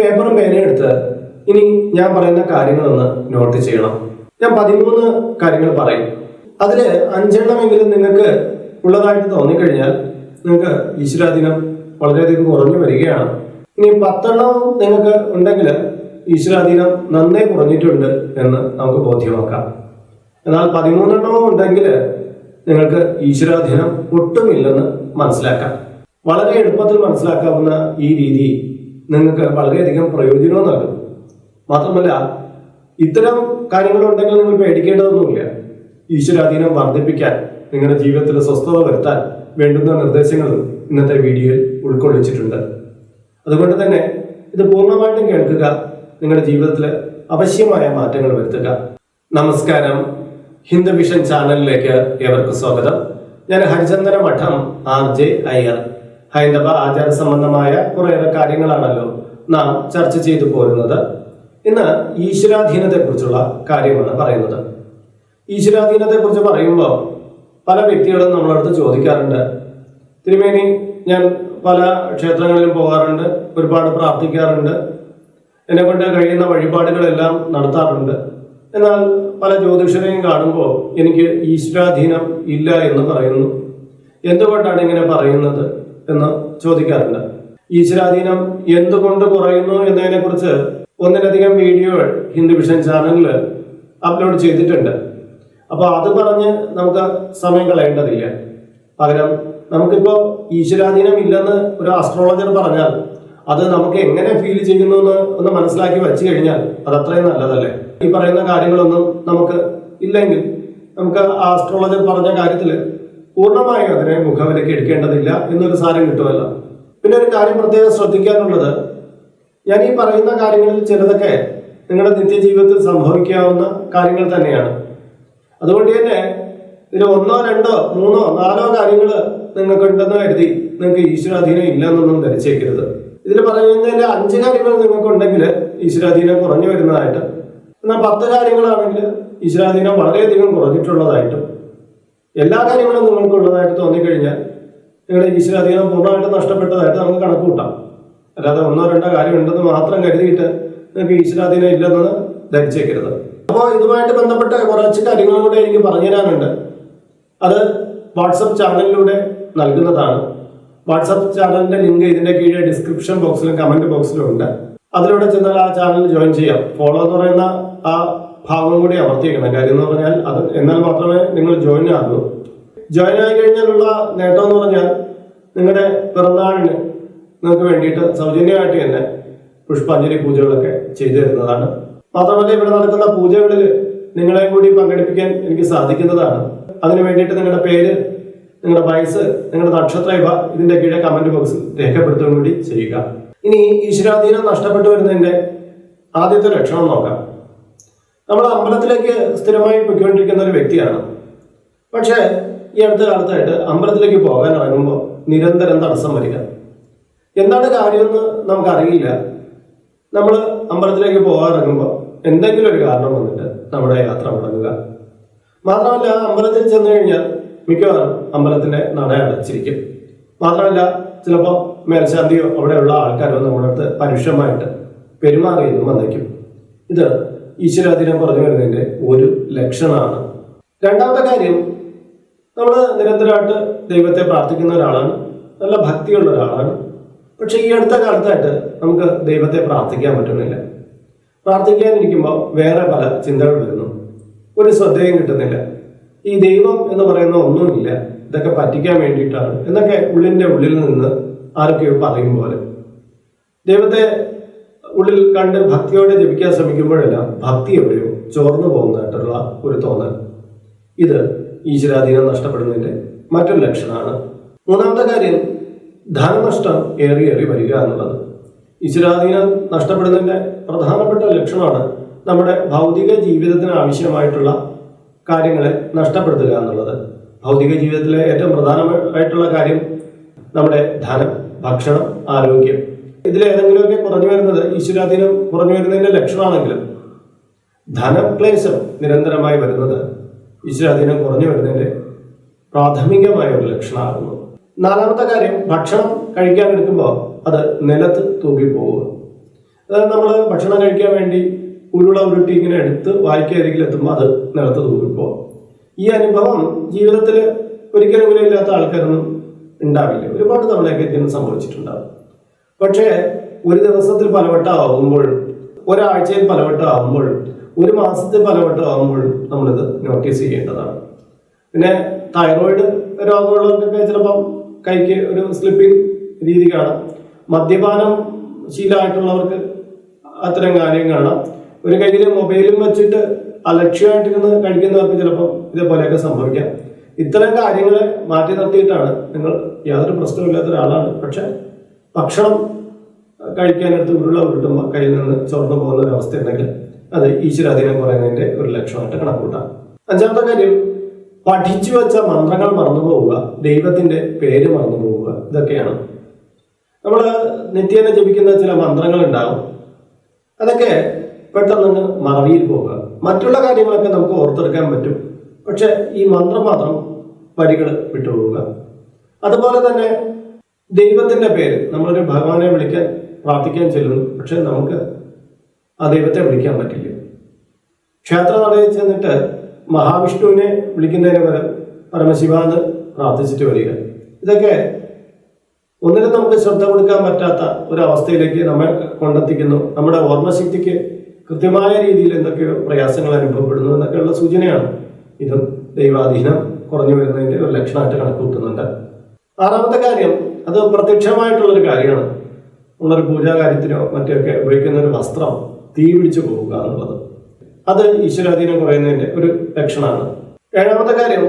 പേപ്പറും പേനയും എടുത്ത് ഇനി ഞാൻ പറയുന്ന കാര്യങ്ങളൊന്ന് നോട്ട് ചെയ്യണം. ഞാൻ പതിമൂന്ന് കാര്യങ്ങൾ പറയും. അതിൽ അഞ്ചെണ്ണമെങ്കിലും നിങ്ങൾക്ക് ഉള്ളതായിട്ട് തോന്നിക്കഴിഞ്ഞാൽ നിങ്ങൾക്ക് ഈശ്വരാധീനം വളരെയധികം കുറഞ്ഞു വരികയാണ്. ഇനി പത്തെണ്ണം നിങ്ങൾക്ക് ഉണ്ടെങ്കിൽ ഈശ്വരാധീനം നന്നേ കുറഞ്ഞിട്ടുണ്ട് എന്ന് നമുക്ക് ബോധ്യമാക്കാം. എന്നാൽ പതിമൂന്നെണ്ണവും ഉണ്ടെങ്കിൽ നിങ്ങൾക്ക് ഈശ്വരാധീനം ഒട്ടുമില്ലെന്ന് മനസ്സിലാക്കാം. വളരെ എളുപ്പത്തിൽ മനസ്സിലാക്കാവുന്ന ഈ രീതി നിങ്ങൾക്ക് വളരെയധികം പ്രയോജനവും നൽകും. മാത്രമല്ല ഇത്തരം കാര്യങ്ങളുണ്ടെങ്കിൽ നിങ്ങൾ പേടിക്കേണ്ടതൊന്നുമില്ല. ഈശ്വരാധീനം വർദ്ധിപ്പിക്കാൻ നിങ്ങളുടെ ജീവിതത്തിൽ സ്വസ്ഥത വരുത്താൻ വേണ്ടുന്ന നിർദ്ദേശങ്ങൾ ഇന്നത്തെ വീഡിയോയിൽ ഉൾക്കൊള്ളിച്ചിട്ടുണ്ട്. അതുകൊണ്ട് തന്നെ ഇത് പൂർണമായിട്ടും കേൾക്കുക നിങ്ങളുടെ ജീവിതത്തിൽ അവശ്യമായ മാറ്റങ്ങൾ വരുത്തുക. നമസ്കാരം. ഹിന്ദു വിഷൻ ചാനലിലേക്ക് ഏവർക്കും സ്വാഗതം. ഞാൻ ഹരിചന്ദന മഠം ആർ ജെ അയ്യർ. ഹൈന്ദവ ആചാര സംബന്ധമായ കുറേയേറെ കാര്യങ്ങളാണല്ലോ നാം ചർച്ച ചെയ്തു പോരുന്നത്. ഇന്ന് ഈശ്വരാധീനത്തെ കുറിച്ചുള്ള കാര്യമാണ് പറയുന്നത്. ഈശ്വരാധീനത്തെ കുറിച്ച് പറയുമ്പോൾ പല വ്യക്തികളും നമ്മളടുത്ത് ചോദിക്കാറുണ്ട്. തിരുമേനി ഞാൻ പല ക്ഷേത്രങ്ങളിലും പോകാറുണ്ട് ഒരുപാട് പ്രാർത്ഥിക്കാറുണ്ട്. എന്നെ കൊണ്ട് കഴിയുന്ന വഴിപാടുകളെല്ലാം നടത്താറുണ്ട്. എന്നാൽ പല ജ്യോതിഷരെയും കാണുമ്പോൾ എനിക്ക് ഈശ്വരാധീനം ഇല്ല എന്ന് പറയുന്നു. എന്തുകൊണ്ടാണ് ഇങ്ങനെ പറയുന്നത്? എന്ന് ചോദിക്കാറുണ്ട്. ഈശ്വരാധീനം എന്തുകൊണ്ട് കുറയുന്നു എന്നതിനെക്കുറിച്ച് ഒന്നിലധികം വീഡിയോകൾ ഹിന്ദു വിഷൻ ചാനലിൽ അപ്ലോഡ് ചെയ്തിട്ടുണ്ട്. അപ്പോൾ അത് പറഞ്ഞ് നമുക്ക് സമയം കളയേണ്ടതില്ല. പകരം നമുക്കിപ്പോൾ ഈശ്വരാധീനം ഇല്ലെന്ന് ഒരു ആസ്ട്രോളജർ പറഞ്ഞാൽ അത് നമുക്ക് എങ്ങനെ ഫീൽ ചെയ്യുന്നു എന്ന് ഒന്ന് മനസ്സിലാക്കി വെച്ച് കഴിഞ്ഞാൽ അത് അത്രയും നല്ലതല്ലേ? ഈ പറയുന്ന കാര്യങ്ങളൊന്നും നമുക്ക് ഇല്ലെങ്കിൽ നമുക്ക് ആസ്ട്രോളജർ പറഞ്ഞ കാര്യത്തിൽ പൂർണമായും അതിനെ മുഖവിലേക്ക് എടുക്കേണ്ടതില്ല എന്നൊരു സാരം കിട്ടുമല്ല. പിന്നെ ഒരു കാര്യം പ്രത്യേകം ശ്രദ്ധിക്കാനുള്ളത്. ഞാൻ ഈ പറയുന്ന കാര്യങ്ങളിൽ ചിലതൊക്കെ നിങ്ങളുടെ നിത്യജീവിതത്തിൽ സംഭവിക്കാവുന്ന കാര്യങ്ങൾ തന്നെയാണ്. അതുകൊണ്ട് തന്നെ ഇതിൽ ഒന്നോ രണ്ടോ മൂന്നോ നാലോ കാര്യങ്ങൾ നിങ്ങൾക്ക് ഉണ്ടെന്ന് കരുതി നിങ്ങൾക്ക് ഈശ്വരാധീനം ഇല്ലെന്നൊന്നും ധരിച്ചേക്കരുത്. ഇതിൽ പറയുന്നതിന്റെ അഞ്ച് കാര്യങ്ങൾ നിങ്ങൾക്ക് ഉണ്ടെങ്കിൽ ഈശ്വരാധീനം കുറഞ്ഞു വരുന്നതായിട്ട് എന്നാൽ പത്ത് കാര്യങ്ങളാണെങ്കിൽ ഈശ്വരാധീനം വളരെയധികം കുറഞ്ഞിട്ടുള്ളതായിട്ടും എല്ലാ കാര്യങ്ങളും നിങ്ങൾക്ക് ഉള്ളതായിട്ട് തോന്നിക്കഴിഞ്ഞാൽ നിങ്ങളുടെ ഈശ്വരാധീനം പൂർണമായിട്ട് നഷ്ടപ്പെട്ടതായിട്ട് നമുക്ക് കണക്ക് കൂട്ടാം. അല്ലാതെ ഒന്നോ രണ്ടോ കാര്യം ഉണ്ടെന്ന് മാത്രം കരുതിയിട്ട് നിങ്ങൾക്ക് ഈശ്വരാധീനം ഇല്ലെന്ന് ധരിച്ചേക്കരുത്. അപ്പോൾ ഇതുമായിട്ട് ബന്ധപ്പെട്ട കുറച്ച് കാര്യങ്ങളും കൂടെ എനിക്ക് പറഞ്ഞു തരാനുണ്ട്. അത് വാട്സപ്പ് ചാനലിലൂടെ നൽകുന്നതാണ്. വാട്സപ്പ് ചാനലിന്റെ ലിങ്ക് ഇതിന്റെ കീഴെ ഡിസ്ക്രിപ്ഷൻ ബോക്സിലും കമന്റ് ബോക്സിലും ഉണ്ട്. അതിലൂടെ ചെന്നാൽ ആ ചാനൽ ജോയിൻ ചെയ്യാം. ഫോളോ എന്ന് പറയുന്ന ആ ഭാഗം കൂടി അമർത്തിയേക്കണം കാര്യം എന്ന് പറഞ്ഞാൽ അത് എന്നാൽ മാത്രമേ നിങ്ങൾ ജോയിൻ ആകൂ. ജോയിൻ ആയി കഴിഞ്ഞാലുള്ള നേട്ടം എന്ന് പറഞ്ഞാൽ നിങ്ങളുടെ പിറന്നാളിന് നിങ്ങൾക്ക് വേണ്ടിയിട്ട് സൗജന്യമായിട്ട് തന്നെ പുഷ്പാഞ്ജലി പൂജകളൊക്കെ ചെയ്തു തരുന്നതാണ്. മാത്രമല്ല ഇവിടെ നടക്കുന്ന പൂജകളിൽ നിങ്ങളെ കൂടി പങ്കെടുപ്പിക്കാൻ എനിക്ക് സാധിക്കുന്നതാണ്. അതിനു വേണ്ടിയിട്ട് നിങ്ങളുടെ പേര് നിങ്ങളുടെ വയസ്സ് നിങ്ങളുടെ നക്ഷത്ര ഇവ ഇതിന്റെ കീഴെ കമന്റ് ബോക്സിൽ രേഖപ്പെടുത്തുകയും കൂടി ചെയ്യുക. ഇനി ഈശ്വരാധീനം നഷ്ടപ്പെട്ടു വരുന്നതിന്റെ ആദ്യത്തെ ലക്ഷണം നോക്കാം. നമ്മൾ അമ്പലത്തിലേക്ക് സ്ഥിരമായി പൊയ്ക്കൊണ്ടിരിക്കുന്ന ഒരു വ്യക്തിയാണ്. പക്ഷേ ഈ അടുത്ത കാലത്തായിട്ട് അമ്പലത്തിലേക്ക് പോകാൻ ഇറങ്ങുമ്പോൾ നിരന്തരം തടസ്സം വരിക. എന്താണ് കാര്യമെന്ന് നമുക്കറിയില്ല. നമ്മൾ അമ്പലത്തിലേക്ക് പോകാൻ ഇറങ്ങുമ്പോൾ എന്തെങ്കിലും ഒരു കാരണം വന്നിട്ട് നമ്മുടെ യാത്ര മുടങ്ങുക. മാത്രമല്ല അമ്പലത്തിൽ ചെന്ന് കഴിഞ്ഞാൽ മിക്കവാറും അമ്പലത്തിന്റെ നട അടച്ചിരിക്കും. മാത്രമല്ല ചിലപ്പോൾ മേൽശാന്തിയോ അവിടെയുള്ള ആൾക്കാരോ നമ്മുടെ അടുത്ത് പരുഷമായിട്ട് പെരുമാറിയെന്നും വന്നേക്കും. ഇത് ഈശ്വരാധീനം പറഞ്ഞു വരുന്നതിന്റെ ഒരു ലക്ഷണമാണ്. രണ്ടാമത്തെ കാര്യം നമ്മൾ നിരന്തരമായിട്ട് ദൈവത്തെ പ്രാർത്ഥിക്കുന്ന ഒരാളാണ്. നല്ല ഭക്തിയുള്ള ഒരാളാണ്. പക്ഷെ ഈ അടുത്ത കാലത്തായിട്ട് നമുക്ക് ദൈവത്തെ പ്രാർത്ഥിക്കാൻ പറ്റുന്നില്ല. പ്രാർത്ഥിക്കാനിരിക്കുമ്പോൾ വേറെ പല ചിന്തകൾ വരുന്നു. ഒരു ശ്രദ്ധയും കിട്ടുന്നില്ല. ഈ ദൈവം എന്ന് പറയുന്ന ഒന്നുമില്ല. ഇതൊക്കെ പറ്റിക്കാൻ വേണ്ടിയിട്ടാണ്. എന്നൊക്കെ ഉള്ളിന്റെ ഉള്ളിൽ നിന്ന് ആരൊക്കെയോ പറയും പോലെ. ദൈവത്തെ ഉള്ളിൽ കണ്ട് ഭക്തിയോടെ ജപിക്കാൻ ശ്രമിക്കുമ്പോഴെല്ലാം ഭക്തി എവിടെയോ ചോർന്നു പോകുന്നതായിട്ടുള്ള ഒരു തോന്നൽ. ഇത് ഈശ്വരാധീനം നഷ്ടപ്പെടുന്നതിന്റെ മറ്റൊരു ലക്ഷണമാണ്. മൂന്നാമത്തെ കാര്യം ധനനഷ്ടം ഏറി ഏറി വരിക എന്നുള്ളത്. ഈശ്വരാധീനം നഷ്ടപ്പെടുന്നതിന്റെ പ്രധാനപ്പെട്ട ലക്ഷണമാണ് നമ്മുടെ ഭൗതിക ജീവിതത്തിന് ആവശ്യമായിട്ടുള്ള കാര്യങ്ങളെ നഷ്ടപ്പെടുത്തുക എന്നുള്ളത്. ഭൗതിക ജീവിതത്തിലെ ഏറ്റവും പ്രധാനമായിട്ടുള്ള കാര്യം നമ്മുടെ ധനം ഭക്ഷണം ആരോഗ്യം. ഇതിലേതെങ്കിലുമൊക്കെ കുറഞ്ഞു വരുന്നത് ഈശ്വരാധീനം കുറഞ്ഞു വരുന്നതിന്റെ ലക്ഷണമാണെങ്കിലും ധനക്ലേശം നിരന്തരമായി വരുന്നത് ഈശ്വരാധീനം കുറഞ്ഞു വരുന്നതിന്റെ പ്രാഥമികമായ ഒരു ലക്ഷണമാകുന്നു. നാലാമത്തെ കാര്യം ഭക്ഷണം കഴിക്കാൻ എടുക്കുമ്പോൾ അത് നിലത്ത് തൂക്കിപ്പോവുക അതായത് നമ്മൾ ഭക്ഷണം കഴിക്കാൻ വേണ്ടി ഉരുള ഉരുട്ടി ഇങ്ങനെ എടുത്ത് വായിക്കരികിൽ എത്തുമ്പോൾ അത് നിലത്ത് തൂങ്ങിപ്പോകും ഈ അനുഭവം ജീവിതത്തിൽ ഒരിക്കലും ഇല്ലാത്ത ആൾക്കാരൊന്നും ഉണ്ടാവില്ല. ഒരുപാട് തവണയൊക്കെ ഇതിന് സംഭവിച്ചിട്ടുണ്ടാവും. പക്ഷേ ഒരു ദിവസത്തിൽ പലവട്ടം ആകുമ്പോഴും ഒരാഴ്ചയിൽ പലവട്ടം ആവുമ്പോൾ ഒരു മാസത്തിൽ പലവട്ടം ആകുമ്പോഴും നമ്മളിത് നോട്ടീസ് ചെയ്യേണ്ടതാണ്. പിന്നെ തൈറോയിഡ് രോഗമുള്ളവർക്കൊക്കെ ചിലപ്പം കൈക്ക് ഒരു സ്ലിപ്പിംഗ് രീതി കാണാം. മദ്യപാനം ശീലമായിട്ടുള്ളവർക്ക് അത്തരം കാര്യം കാണാം. ഒരു കയ്യിൽ മൊബൈലും വെച്ചിട്ട് അലക്ഷ്യമായിട്ടിരുന്ന് കഴിക്കുന്നവർക്ക് ചിലപ്പം ഇതേപോലെയൊക്കെ സംഭവിക്കാം. ഇത്തരം കാര്യങ്ങളെ മാറ്റി നിർത്തിയിട്ടാണ് നിങ്ങൾ യാതൊരു പ്രശ്നമില്ലാത്ത ഒരാളാണ്. പക്ഷെ ഭക്ഷണം കഴിക്കാനെടുത്ത് ഉരുള ഉരുട്ടുമ്പോൾ കയ്യിൽ നിന്ന് ചോർന്നു പോകുന്ന ഒരു അവസ്ഥയുണ്ടെങ്കിൽ അത് ഈശ്വരാധീനം കുറയുന്നതിന്റെ ഒരു ലക്ഷണമായിട്ട് കണക്കൂട്ടാം അഞ്ചാമത്തെ കാര്യം പഠിച്ചു വെച്ച മന്ത്രങ്ങൾ മറന്നു പോവുക ദൈവത്തിന്റെ പേര് മറന്നു പോവുക ഇതൊക്കെയാണ്. നമ്മൾ നിത്യേന ജപിക്കുന്ന ചില മന്ത്രങ്ങൾ ഉണ്ടാകും അതൊക്കെ പെട്ടെന്ന് മറവിയിൽ പോവുക മറ്റുള്ള കാര്യങ്ങളൊക്കെ നമുക്ക് ഓർത്തെടുക്കാൻ പറ്റും. പക്ഷെ ഈ മന്ത്രം മാത്രം വരികൾ വിട്ടുപോവുക. അതുപോലെ തന്നെ ദൈവത്തിന്റെ പേര് നമ്മളൊരു ഭഗവാനെ വിളിക്കാൻ പ്രാർത്ഥിക്കാൻ ചെല്ലുന്നു. പക്ഷെ നമുക്ക് ആ ദൈവത്തെ വിളിക്കാൻ പറ്റില്ല. ക്ഷേത്ര നടയിൽ ചെന്നിട്ട് മഹാവിഷ്ണുവിനെ വിളിക്കുന്നതിന് പകരം പരമശിവാന്ന് പ്രാർത്ഥിച്ചിട്ട് വരിക. ഇതൊക്കെ ഒന്നിനും നമുക്ക് ശ്രദ്ധ കൊടുക്കാൻ പറ്റാത്ത ഒരു അവസ്ഥയിലേക്ക് നമ്മെ കൊണ്ടെത്തിക്കുന്നു. നമ്മുടെ ഓർമ്മശക്തിക്ക് കൃത്യമായ രീതിയിൽ എന്തൊക്കെയോ പ്രയാസങ്ങൾ അനുഭവപ്പെടുന്നു എന്നൊക്കെയുള്ള സൂചനയാണ്. ഇതും ദൈവാധീനം കുറഞ്ഞു വരുന്നതിന്റെ ഒരു ലക്ഷണമായിട്ട് കണക്കുകൂട്ടുന്നുണ്ട്. ആറാമത്തെ കാര്യം അത് പ്രത്യക്ഷമായിട്ടുള്ളൊരു കാര്യമാണ്. നമ്മളൊരു പൂജാ കാര്യത്തിനോ മറ്റൊക്കെ ഉപയോഗിക്കുന്ന ഒരു വസ്ത്രം തീ പിടിച്ചു പോവുക എന്നുള്ളത്. അത് ഈശ്വരാധീനം കുറയുന്നതിന്റെ ഒരു ലക്ഷണമാണ്. ഏഴാമത്തെ കാര്യം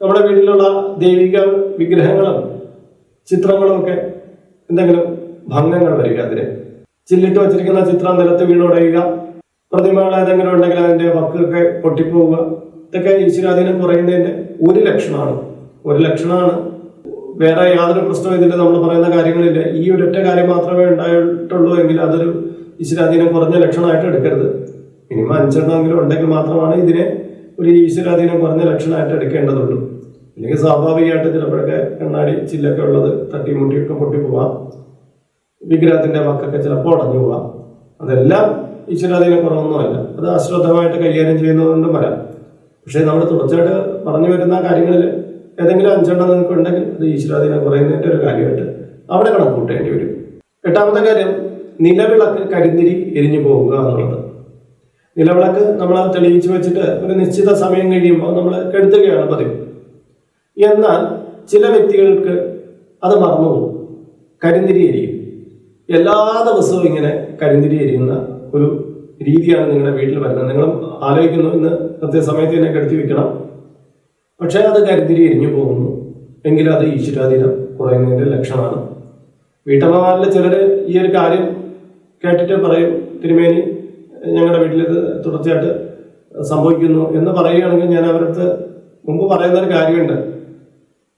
നമ്മുടെ വീട്ടിലുള്ള ദൈവിക വിഗ്രഹങ്ങളും ചിത്രങ്ങളും ഒക്കെ എന്തെങ്കിലും ഭംഗങ്ങൾ വരിക അതിന്. ചില്ലിട്ട് വച്ചിരിക്കുന്ന ചിത്രം നിലത്ത് വീണുടയുക പ്രതിമകൾ ഏതെങ്കിലും ഉണ്ടെങ്കിൽ അതിന്റെ വക്കൊക്കെ പൊട്ടിപ്പോവുക ഇതൊക്കെ ഈശ്വരാധീനം കുറയുന്നതിന്റെ ഒരു ലക്ഷണമാണ്. ഒരു ലക്ഷണമാണ് വേറെ യാതൊരു പ്രശ്നവും ഇതിൽ നമ്മൾ പറയുന്ന കാര്യങ്ങളില്ല ഈ ഒരൊറ്റ കാര്യം മാത്രമേ ഉണ്ടായിട്ടുള്ളൂ എങ്കിൽ അതൊരു ഈശ്വരാധീനം കുറഞ്ഞ ലക്ഷണമായിട്ട് എടുക്കരുത്. മിനിമം അഞ്ചെണ്ണമെങ്കിലും ഉണ്ടെങ്കിൽ മാത്രമാണ് ഇതിനെ ഒരു ഈശ്വരാധീനം കുറഞ്ഞ ലക്ഷണമായിട്ട് എടുക്കേണ്ടതുള്ളൂ. അല്ലെങ്കിൽ സ്വാഭാവികമായിട്ട് ചിലപ്പോഴൊക്കെ കണ്ണാടി ചില്ലൊക്കെ ഉള്ളത് തട്ടി മുട്ടിയൊക്കെ പൊട്ടിപ്പോവാം വിഗ്രഹത്തിന്റെ വക്കൊക്കെ ചിലപ്പോൾ ഉടഞ്ഞു പോവാം. അതെല്ലാം ഈശ്വരാധീനം കുറവൊന്നുമല്ല. അത് അശ്രദ്ധമായിട്ട് കൈകാര്യം ചെയ്യുന്നതുകൊണ്ടും വരാം. പക്ഷേ നമ്മൾ തുടർച്ചയായിട്ട് പറഞ്ഞു വരുന്ന കാര്യങ്ങളിൽ ഏതെങ്കിലും അഞ്ചെണ്ണം നിങ്ങൾക്ക് ഉണ്ടെങ്കിൽ അത് ഈശ്വരാധീനം കുറയുന്നതിന്റെ ഒരു കാര്യമായിട്ട് അവിടെ കണക്ക് കൂട്ടേണ്ടി വരും. എട്ടാമത്തെ കാര്യം നിലവിളക്ക് കരിന്തിരി എരിഞ്ഞു പോവുക എന്നുള്ളത്. നിലവിളക്ക് നമ്മൾ തെളിയിച്ച് വെച്ചിട്ട് ഒരു നിശ്ചിത സമയം കഴിയുമ്പോൾ നമ്മൾ കെടുത്തുകയാണ് പതിവ്. എന്നാൽ ചില വ്യക്തികൾക്ക് അത് മറന്നുപോകും. കരിന്തിരി എരിയും. എല്ലാ ദിവസവും ഇങ്ങനെ കരിന്തിരി എരിയുന്ന ഒരു രീതിയാണ് നിങ്ങളുടെ വീട്ടിൽ വരുന്നത്. നിങ്ങൾ ആലോചിക്കുന്നു ഇന്ന് കൃത്യസമയത്ത് തന്നെ കെടുത്തി വെക്കണം. പക്ഷേ അത് കരുതിരി എരിഞ്ഞു പോകുന്നു. എങ്കിൽ അത് ഈശ്വരാധീനം കുറയുന്നതിന്റെ ലക്ഷണമാണ്. വീട്ടമ്മമാരിൽ ചിലർ ഈ ഒരു കാര്യം കേട്ടിട്ട് പറയും തിരുമേനി ഞങ്ങളുടെ വീട്ടിൽ ഇത് തുടർച്ചയായിട്ട് സംഭവിക്കുന്നു എന്ന് പറയുകയാണെങ്കിൽ ഞാൻ അവരടുത്ത് മുമ്പ് പറയുന്ന ഒരു കാര്യമുണ്ട്.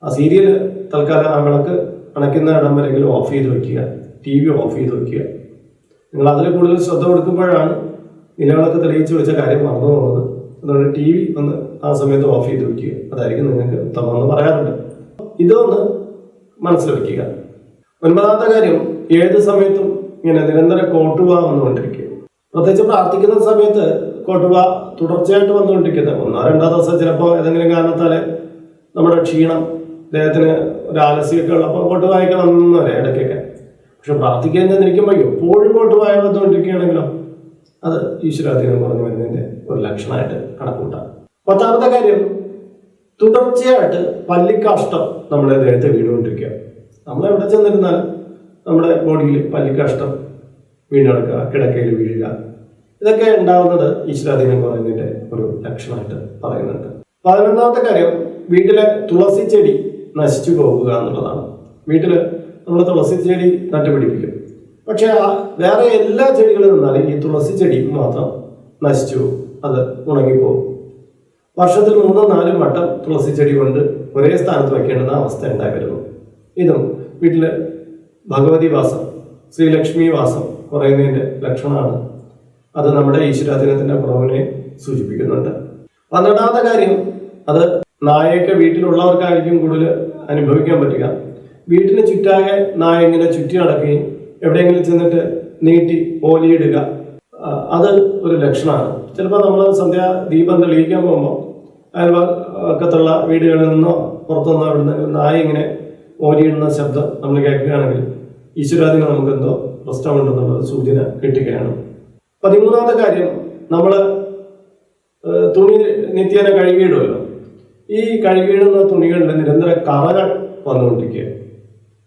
ആ സീരിയൽ തൽക്കാലം ആ വിളക്ക് അണയ്ക്കുന്ന ഇടം വരെങ്കിലും ഓഫ് ചെയ്ത് വയ്ക്കുക ടി വി ഓഫ് ചെയ്ത് വയ്ക്കുക നിങ്ങൾ അതിൽ കൂടുതൽ ശ്രദ്ധ കൊടുക്കുമ്പോഴാണ് നിലവിളക്ക് തെളിയിച്ച് വെച്ച കാര്യം മറന്നു പോകുന്നത്. അതുകൊണ്ട് ടി വി ഒന്ന് ആ സമയത്ത് ഓഫ് ചെയ്ത് വെക്കുക. അതായിരിക്കും നിങ്ങൾക്ക് ഉത്തമമെന്ന് പറയാറുണ്ട്. ഇതൊന്ന് മനസ്സിൽ വയ്ക്കുക ഒൻപതാമത്തെ കാര്യം ഏത് സമയത്തും ഇങ്ങനെ നിരന്തരം കോട്ടുവ വന്നുകൊണ്ടിരിക്കുക പ്രത്യേകിച്ച് പ്രാർത്ഥിക്കുന്ന സമയത്ത് കോട്ടുവ തുടർച്ചയായിട്ട് വന്നുകൊണ്ടിരിക്കുന്നത്. ഒന്നോ രണ്ടോ ദിവസം ചിലപ്പോൾ ഏതെങ്കിലും കാരണത്താൽ നമ്മുടെ ക്ഷീണം ദേഹത്തിന് ഒരു ആലസ്യമൊക്കെ ഉള്ളപ്പോൾ കോട്ടുവായൊക്കെ വന്നു വരെ ഇടയ്ക്കൊക്കെ. പക്ഷെ പ്രാർത്ഥിക്കാൻ ചെന്നിരിക്കുമ്പോൾ എപ്പോഴും കോട്ടുവായ വന്നുകൊണ്ടിരിക്കുകയാണെങ്കിലോ അത് ഈശ്വരാധീനം പറഞ്ഞു വരുന്നതിന്റെ ഒരു ലക്ഷണമായിട്ട് കണക്കൂട്ടാം പത്താമത്തെ കാര്യം തുടർച്ചയായിട്ട് പല്ലിക്കാഷ്ടം നമ്മുടെ ദേഹത്ത് വീണുകൊണ്ടിരിക്കുക നമ്മൾ എവിടെ ചെന്നിരുന്നാൽ നമ്മുടെ ബോഡിയിൽ പല്ലിക്കാഷ്ടം വീണെടുക്കുക കിടക്കയിൽ വീഴുക. ഇതൊക്കെ ഉണ്ടാവുന്നത് ഈശ്വരാധീനം കുറയുന്നതിന്റെ ഒരു ലക്ഷണമായിട്ട് പറയുന്നുണ്ട്. പതിനൊന്നാമത്തെ കാര്യം വീട്ടിലെ തുളസി ചെടി നശിച്ചു പോകുക എന്നുള്ളതാണ്. വീട്ടിൽ നമ്മൾ തുളസി ചെടി നട്ടുപിടിപ്പിക്കും. പക്ഷെ വേറെ എല്ലാ ചെടികളും നിന്നാലും ഈ തുളസി ചെടി മാത്രം നശിച്ചു. അത് ഉണങ്ങിപ്പോകും. വർഷത്തിൽ മൂന്നോ നാലും വട്ടം തുളസി ചെടി കൊണ്ട് ഒരേ സ്ഥാനത്ത് വയ്ക്കേണ്ടുന്ന അവസ്ഥ ഉണ്ടായി വരുന്നു ഇതും വീട്ടിൽ ഭഗവതി വാസം ശ്രീലക്ഷ്മി വാസം കുറയുന്നതിന്റെ ലക്ഷണമാണ്. അത് നമ്മുടെ ഈശ്വരാധീനത്തിന്റെ കുറവിനെ സൂചിപ്പിക്കുന്നുണ്ട്. പന്ത്രണ്ടാമത്തെ കാര്യം അത് നായയൊക്കെ വീട്ടിലുള്ളവർക്കായിരിക്കും കൂടുതൽ അനുഭവിക്കാൻ പറ്റുക. വീട്ടിന് ചുറ്റാകെ നായ ഇങ്ങനെ ചുറ്റി നടക്കുകയും എവിടെയെങ്കിലും ചെന്നിട്ട് നീട്ടി ഓലിയിടുക അത് ഒരു ലക്ഷണമാണ്. ചിലപ്പോൾ നമ്മൾ സന്ധ്യ ദീപം തെളിയിക്കാൻ പോകുമ്പോൾ അയൽവക്കത്തുള്ള വീടുകളിൽ നിന്നോ പുറത്തുനിന്നോ അവിടെ നിന്ന് നായ ഇങ്ങനെ ഓരിയിടുന്ന ശബ്ദം നമ്മൾ കേൾക്കുകയാണെങ്കിൽ ഈശ്വരാദികൾ നമുക്ക് എന്തോ പ്രശ്നമുണ്ടെന്നുള്ള സൂചന കിട്ടുകയാണ്. പതിമൂന്നാമത്തെ കാര്യം നമ്മൾ തുണി നിത്യേന കഴുകിയിടുമല്ലോ ഈ കഴുകിയിടുന്ന തുണികളുടെ നിരന്തര കറകൾ വന്നുകൊണ്ടിരിക്കുക.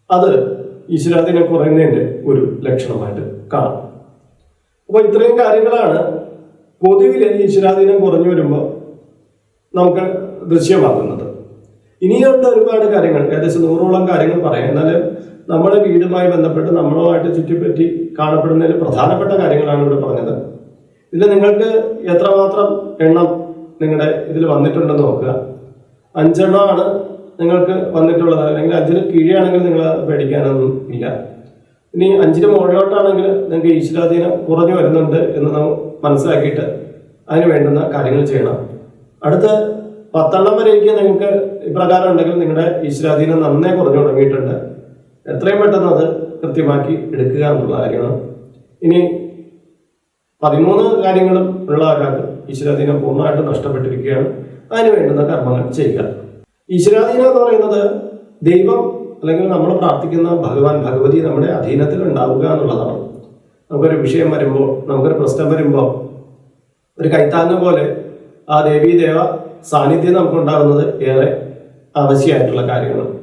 അത് ഈശ്വരാദിനെ കുറയുന്നതിന്റെ ഒരു ലക്ഷണമായിട്ട് കാണാം. അപ്പോൾ ഇത്രയും കാര്യങ്ങളാണ്. പൊതുവിൽ ഈശ്വരാധീനം കുറഞ്ഞു വരുമ്പോൾ നമുക്ക് ദൃശ്യമാകുന്നത്. ഇനിയുണ്ട് ഒരുപാട് കാര്യങ്ങൾ ഏകദേശം നൂറോളം കാര്യങ്ങൾ പറയാം. എന്നാലും നമ്മുടെ വീടുമായി ബന്ധപ്പെട്ട് നമ്മളുമായിട്ട് ചുറ്റിപ്പറ്റി കാണപ്പെടുന്നതിൽ പ്രധാനപ്പെട്ട കാര്യങ്ങളാണ് ഇവിടെ പറഞ്ഞത്. ഇതിൽ നിങ്ങൾക്ക് എത്രമാത്രം എണ്ണം നിങ്ങളുടെ ഇതിൽ വന്നിട്ടുണ്ടെന്ന് നോക്കുക. അഞ്ചെണ്ണമാണ് നിങ്ങൾക്ക് വന്നിട്ടുള്ളത്. അല്ലെങ്കിൽ അഞ്ചിന് കീഴെയാണെങ്കിൽ നിങ്ങൾ പേടിക്കാനൊന്നും ഇല്ല. ഇനി അഞ്ചിന് മുകളിലോട്ടാണെങ്കിൽ നിങ്ങൾക്ക് ഈശ്വരാധീനം കുറഞ്ഞു വരുന്നുണ്ട് എന്ന് നമ്മൾ മനസ്സിലാക്കിയിട്ട് അതിന് വേണ്ടുന്ന കാര്യങ്ങൾ ചെയ്യണം. അടുത്ത പത്തെണ്ണം വരെയൊക്കെ നിങ്ങൾക്ക് ഇപ്രകാരം ഉണ്ടെങ്കിൽ നിങ്ങളുടെ ഈശ്വരാധീനം നന്നേ കുറഞ്ഞു തുടങ്ങിയിട്ടുണ്ട്. എത്രയും പെട്ടെന്ന് അത് കൃത്യമാക്കി എടുക്കുക എന്നുള്ള കാര്യമാണ്. ഇനി പതിമൂന്ന് കാര്യങ്ങളും ഉള്ള ഒരാൾക്ക് ഈശ്വരാധീനം പൂർണമായിട്ട് നഷ്ടപ്പെട്ടിരിക്കുകയാണ്. അതിന് വേണ്ടുന്ന കർമ്മങ്ങൾ ചെയ്യുക. ഈശ്വരാധീനം എന്ന് പറയുന്നത് ദൈവം അല്ലെങ്കിൽ നമ്മൾ പ്രാർത്ഥിക്കുന്ന ഭഗവാൻ ഭഗവതി നമ്മുടെ അധീനത്തിൽ ഉണ്ടാവുക എന്നുള്ളതാണ്. നമുക്കൊരു വിഷയം വരുമ്പോൾ നമുക്കൊരു പ്രശ്നം വരുമ്പോൾ ഒരു കൈത്താങ്ങ് പോലെ ആ ദേവീദേവ സാന്നിധ്യം നമുക്കുണ്ടാകുന്നത് ഏറെ ആവശ്യമായിട്ടുള്ള കാര്യമാണ്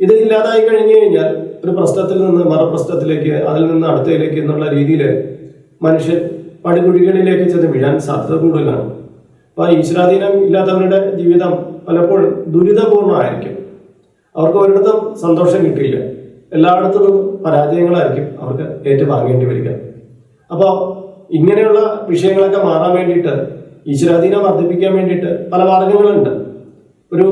ഇത് ഇല്ലാതായി കഴിഞ്ഞു കഴിഞ്ഞാൽ ഒരു പ്രശ്നത്തിൽ നിന്ന് മറുപ്രശ്നത്തിലേക്ക് അതിൽ നിന്ന് അടുത്തയിലേക്ക് എന്നുള്ള രീതിയിൽ മനുഷ്യൻ പടികുഴികളിലേക്ക് ചെന്ന് വീഴാൻ സാധ്യത കൂടുതലാണ്. അപ്പോൾ ഈശ്വരാധീനം ഇല്ലാത്തവരുടെ ജീവിതം പലപ്പോഴും ദുരിതപൂർണമായിരിക്കും അവർക്ക് ഒരിടത്തും സന്തോഷം കിട്ടിയില്ല. എല്ലായിടത്തു നിന്നും പരാജയങ്ങളായിരിക്കും അവർക്ക് ഏറ്റുവാങ്ങേണ്ടി വരിക. അപ്പോൾ ഇങ്ങനെയുള്ള വിഷയങ്ങളൊക്കെ മാറാൻ വേണ്ടിയിട്ട് ഈശ്വരാധീനം വർദ്ധിപ്പിക്കാൻ വേണ്ടിയിട്ട് പല മാർഗങ്ങളുണ്ട്. ഒരു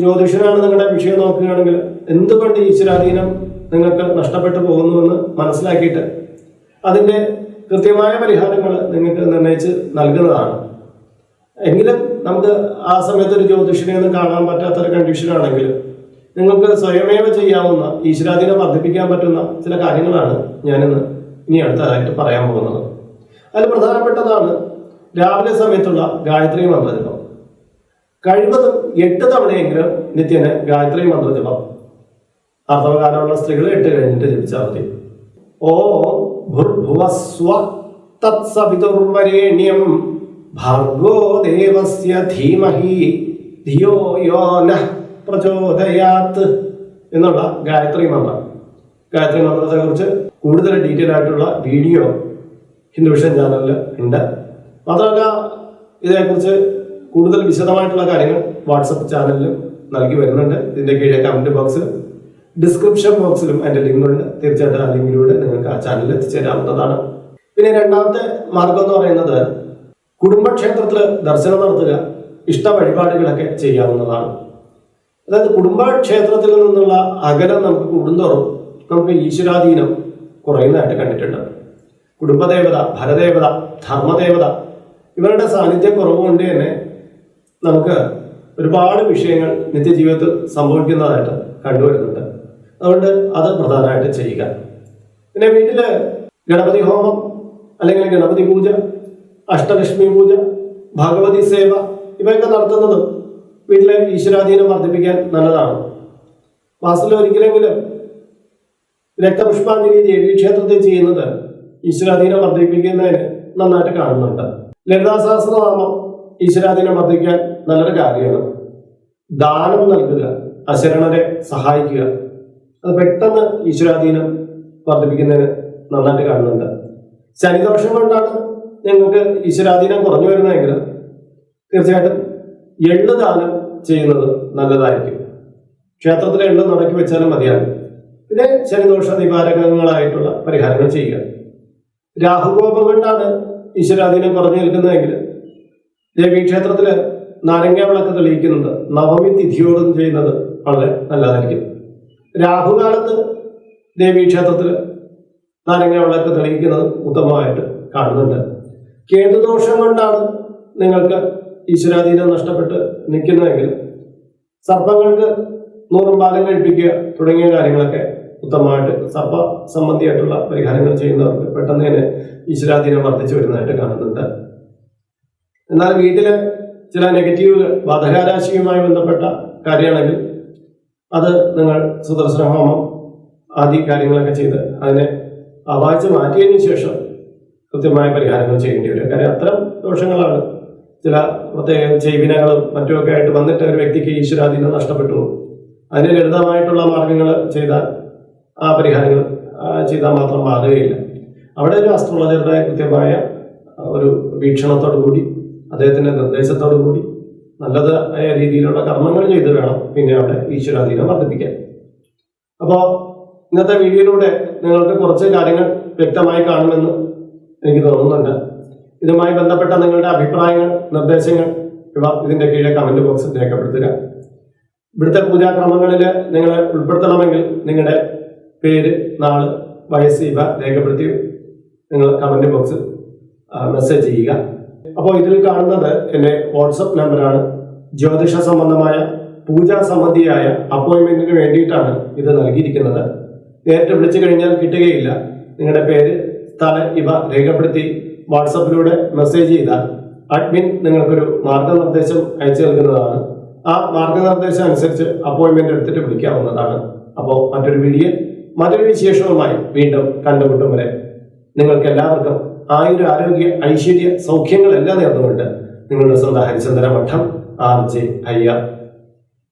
ജ്യോതിഷനാണ് നിങ്ങളുടെ വിഷയം നോക്കുകയാണെങ്കിൽ എന്തുകൊണ്ട് ഈശ്വരാധീനം നിങ്ങൾക്ക് നഷ്ടപ്പെട്ടു പോകുന്നുവെന്ന് മനസ്സിലാക്കിയിട്ട് അതിന്റെ കൃത്യമായ പരിഹാരങ്ങൾ നിങ്ങൾക്ക് നിർണയിച്ച് നൽകുന്നതാണ്. എങ്കിലും നമുക്ക് ആ സമയത്ത് ഒരു ജ്യോതിഷനെ ഒന്നും കാണാൻ പറ്റാത്തൊരു കണ്ടീഷനാണെങ്കിൽ നിങ്ങൾക്ക് സ്വയമേവ ചെയ്യാവുന്ന ഈശ്വരാധീനം വർദ്ധിപ്പിക്കാൻ പറ്റുന്ന ചില കാര്യങ്ങളാണ് ഞാനിന്ന് ഇനി അടുത്തതായിട്ട് പറയാൻ പോകുന്നത്. അതിൽ പ്രധാനപ്പെട്ടതാണ് രാവിലെ സമയത്തുള്ള ഗായത്രി മന്ത്രജപം കഴിവതും എട്ട് തവണയെങ്കിലും നിത്യേന ഗായത്രി മന്ത്രജപം അർത്ഥവകാലമുള്ള സ്ത്രീകൾ എട്ട് കഴിഞ്ഞിട്ട് ജപിച്ചാൽ മതി. ഓം ഭുർഭുവസ്വ തത്സവിതുർവരേണ്യം ഭാർഗോ ദേവസ്യ ധീമഹി ധിയോ യോ നഃ പ്രചോദയാത്ത് എന്നുള്ള ഗായത്രി മന്ത്രം. ഗായത്രി മന്ത്രത്തെ കുറിച്ച് കൂടുതൽ ഡീറ്റെയിൽ ആയിട്ടുള്ള വീഡിയോ ഹിന്ദുവിഷൻ ചാനലിൽ ഉണ്ട്. മാത്രമല്ല ഇതിനെക്കുറിച്ച് കൂടുതൽ വിശദമായിട്ടുള്ള കാര്യങ്ങൾ വാട്സപ്പ് ചാനലിലും നൽകി വരുന്നുണ്ട്. ഇതിന്റെ കീഴെ കമന്റ് ബോക്സ് ഡിസ്ക്രിപ്ഷൻ ബോക്സിലും അതിന്റെ ലിങ്കുണ്ട് തീർച്ചയായിട്ടും ആ ലിങ്കിലൂടെ നിങ്ങൾക്ക് ആ ചാനലിൽ എത്തിച്ചേരാവുന്നതാണ്. പിന്നെ രണ്ടാമത്തെ മാർഗം എന്ന് പറയുന്നത് കുടുംബക്ഷേത്രത്തിൽ ദർശനം നടത്തുക ഇഷ്ട വഴിപാടുകളൊക്കെ ചെയ്യാവുന്നതാണ്. അതായത് കുടുംബക്ഷേത്രത്തിൽ നിന്നുള്ള അകലം നമുക്ക് കൂടുന്തോറും നമുക്ക് ഈശ്വരാധീനം കുറയുന്നതായിട്ട് കണ്ടിട്ടുണ്ട്. കുടുംബദേവത ഭരദേവത ധർമ്മദേവത ഇവരുടെ സാന്നിധ്യം കുറവ് കൊണ്ട് തന്നെ നമുക്ക് ഒരുപാട് വിഷയങ്ങൾ നിത്യജീവിതത്തിൽ സംഭവിക്കുന്നതായിട്ട് കണ്ടുവരുന്നുണ്ട്. അതുകൊണ്ട് അത് പ്രധാനമായിട്ട് ചെയ്യുക. പിന്നെ വീട്ടിൽ ഗണപതി ഹോമം അല്ലെങ്കിൽ ഗണപതി പൂജ അഷ്ടലക്ഷ്മി പൂജ ഭഗവതി സേവ ഇവയൊക്കെ നടത്തുന്നത് വീട്ടിലെ ഈശ്വരാധീനം വർദ്ധിപ്പിക്കാൻ നല്ലതാണ്. മാസത്തിൽ ഒരിക്കലെങ്കിലും രക്തപുഷ്പാഞ്ജലി ദേവീക്ഷേത്രത്തിൽ ചെയ്യുന്നത് ഈശ്വരാധീനം വർദ്ധിപ്പിക്കുന്നതിന് നന്നായിട്ട് കാണുന്നുണ്ട്. ലളിതാ സഹസ്രനാമം ഈശ്വരാധീനം വർദ്ധിക്കാൻ നല്ലൊരു കാര്യമാണ്. ദാനം നൽകുക അശരണരെ സഹായിക്കുക. അത് പെട്ടെന്ന് ഈശ്വരാധീനം വർദ്ധിപ്പിക്കുന്നതിന് നന്നായിട്ട് കാണുന്നുണ്ട്. ശനിദോഷം കൊണ്ടാണ് നിങ്ങൾക്ക് ഈശ്വരാധീനം കുറഞ്ഞു വരുന്നതെങ്കിൽ തീർച്ചയായിട്ടും എള്ള് ദാനം ചെയ്യുന്നത് നല്ലതായിരിക്കും. ക്ഷേത്രത്തിലെ എള്ള് നടക്കി വെച്ചാലും മതിയാകും. പിന്നെ ശനിദോഷ നിവാരകങ്ങളായിട്ടുള്ള പരിഹാരങ്ങൾ ചെയ്യുക. രാഹുകോപം കൊണ്ടാണ് ഈശ്വരാധീനം പറഞ്ഞു നിൽക്കുന്നതെങ്കിൽ ദേവീക്ഷേത്രത്തിൽ നാരങ്ങ വിളക്ക് തെളിയിക്കുന്നത് നവമി തിഥിയോടും ചെയ്യുന്നത് വളരെ നല്ലതായിരിക്കും. രാഹുകാലത്ത് ദേവീക്ഷേത്രത്തിൽ നാരങ്ങ വിളക്ക് തെളിയിക്കുന്നത് ഉത്തമമായിട്ട് കാണുന്നുണ്ട്. കേതുദോഷം കൊണ്ടാണ് നിങ്ങൾക്ക് ഈശ്വരാധീനം നഷ്ടപ്പെട്ട് നിൽക്കുന്നതെങ്കിൽ സർപ്പങ്ങൾക്ക് നൂറും പാലം കഴിപ്പിക്കുക തുടങ്ങിയ കാര്യങ്ങളൊക്കെ ഉത്തമമായിട്ട് സർപ്പ സംബന്ധിയായിട്ടുള്ള പരിഹാരങ്ങൾ ചെയ്യുന്നവർക്ക് പെട്ടെന്ന് തന്നെ ഈശ്വരാധീനം വർദ്ധിച്ചു വരുന്നതായിട്ട് കാണുന്നുണ്ട്. എന്നാൽ വീട്ടിലെ ചില നെഗറ്റീവ് ബാധകാരാശിയുമായി ബന്ധപ്പെട്ട കാര്യമാണെങ്കിൽ അത് നിങ്ങൾ സുദർശന ഹോമം ആദ്യ കാര്യങ്ങളൊക്കെ ചെയ്ത് അതിനെ അവാഴ്ച മാറ്റിയതിനു ശേഷം കൃത്യമായ പരിഹാരങ്ങൾ ചെയ്യേണ്ടി വരും. കാര്യം അത്തരം ദോഷങ്ങളാണ് ചില പ്രത്യേക ജൈവിനങ്ങളും മറ്റുമൊക്കെ ആയിട്ട് വന്നിട്ട് ഒരു വ്യക്തിക്ക് ഈശ്വരാധീനം നഷ്ടപ്പെട്ടു. അതിന് ലളിതമായിട്ടുള്ള മാർഗങ്ങൾ ചെയ്താൽ ആ പരിഹാരങ്ങൾ ചെയ്താൽ മാത്രം മാറുകയില്ല അവിടെ ഒരു അസ്ട്രോളജറുടെ കൃത്യമായ ഒരു വീക്ഷണത്തോടു കൂടി അദ്ദേഹത്തിന്റെ നിർദ്ദേശത്തോടു കൂടി നല്ലതായ രീതിയിലുള്ള കർമ്മങ്ങൾ ചെയ്ത് വേണം പിന്നെ അവിടെ ഈശ്വരാധീനം വർദ്ധിപ്പിക്കാൻ. അപ്പോൾ ഇന്നത്തെ വീഡിയോയിലൂടെ നിങ്ങൾക്ക് കുറച്ച് കാര്യങ്ങൾ വ്യക്തമായി കാണുമെന്ന് എനിക്ക് തോന്നുന്നുണ്ട്. ഇതുമായി ബന്ധപ്പെട്ട നിങ്ങളുടെ അഭിപ്രായങ്ങൾ നിർദ്ദേശങ്ങൾ ഇവ ഇതിന്റെ കീഴെ കമന്റ് ബോക്സിൽ രേഖപ്പെടുത്തുക. ഇവിടുത്തെ പൂജാക്രമങ്ങളിൽ നിങ്ങളെ ഉൾപ്പെടുത്തണമെങ്കിൽ നിങ്ങളുടെ പേര് നാൾ വയസ്സ് ഇവ രേഖപ്പെടുത്തി നിങ്ങൾ കമന്റ് ബോക്സിൽ മെസ്സേജ് ചെയ്യുക. അപ്പോൾ ഇതിൽ കാണുന്നത് എന്റെ വാട്സപ്പ് നമ്പറാണ് ജ്യോതിഷ സംബന്ധമായ പൂജാ സംബന്ധിയായ അപ്പോയിന്റ്മെന്റിന് വേണ്ടിയിട്ടാണ് ഇത് നൽകിയിരിക്കുന്നത്. നേരിട്ട് വിളിച്ചു കഴിഞ്ഞാൽ കിട്ടുകയില്ല. നിങ്ങളുടെ പേര് സ്ഥലം ഇവ രേഖപ്പെടുത്തി വാട്സപ്പിലൂടെ മെസ്സേജ് ചെയ്താൽ അഡ്മിൻ നിങ്ങൾക്കൊരു മാർഗനിർദ്ദേശം അയച്ചു നൽകുന്നതാണ്. ആ മാർഗനിർദ്ദേശം അനുസരിച്ച് അപ്പോയിന്റ്മെന്റ് എടുത്തിട്ട് വിളിക്കാവുന്നതാണ്. അപ്പോൾ മറ്റൊരു വീഡിയോ മറ്റൊരു വിശേഷവുമായി വീണ്ടും കണ്ടുമുട്ടും വരെ നിങ്ങൾക്ക് എല്ലാവർക്കും ആയുര ആരോഗ്യ ഐശ്വര്യ സൗഖ്യങ്ങളെല്ലാം നേർന്നുകൊണ്ട് നിങ്ങളുടെ സ്വന്തം ഹരിചന്ദ്ര മഠം ആർ ജെ അയ്യർ.